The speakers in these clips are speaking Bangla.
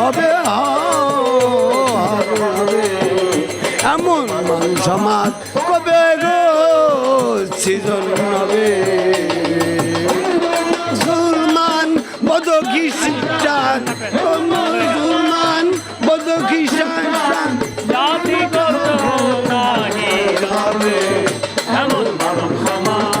হবে এমন মানুষ সমাজ কবে গো সৃজন হবে? মুসলমান বৌদ্ধ খ্রিস্টান মুসলমান খ্রিস্টান জাতি হবে এমন সমাজ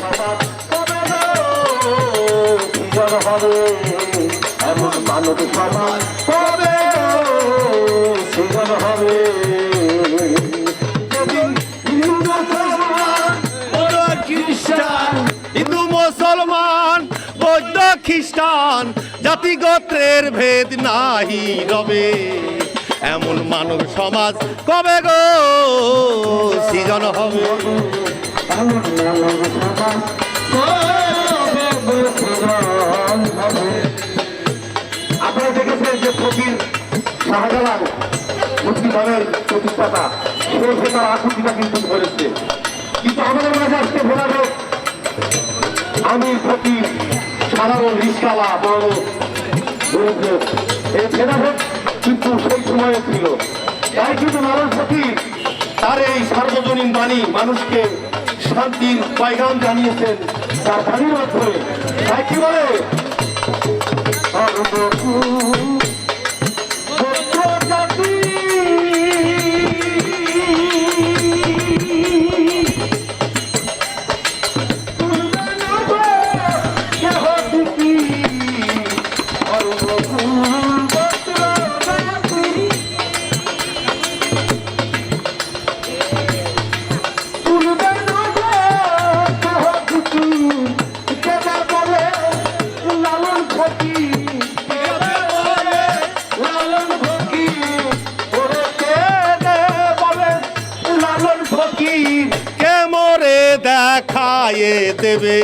সমাজ কবে গো জীবন হবে এমন মানব সমাজ কবে হবে হিন্দু মুসলমান, বৌদ্ধ খ্রিস্টান খ্রিস্টান, জাতিগোত্রের ভেদ নাহি রবে। এমন মানব সমাজ কবে গো সৃজন হবে? আপনারা দেখেছেন যে ফকির শাহজালাল মুসলিমের প্রতিষ্ঠাতা, সে সে তার আকৃতিটা কিন্তু ধরেছে। কিন্তু আমাদের মাঝে আজকে ভোলা লোক, আমি ফকির, সাধারণ রিস্কালা বড় এই ভেদাভেদ সার্বজনীন বাণী মানুষকে শান্তির পাইগাম জানিয়েছেন তার বাণীর মাধ্যমে। তাই কি বলে? দেখায়ে দেবে।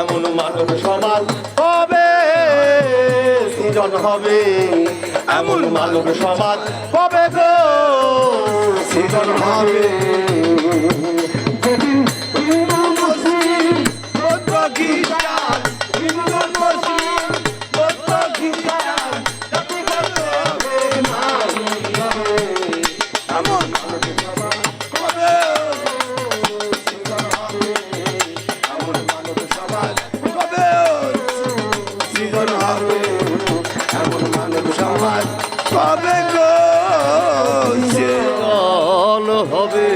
এমন মানব সমাজ হবে, সৃজন হবে। এমন মানব সমাজ কবে গো, সৃজন হবে। পাবে গো সে হবে।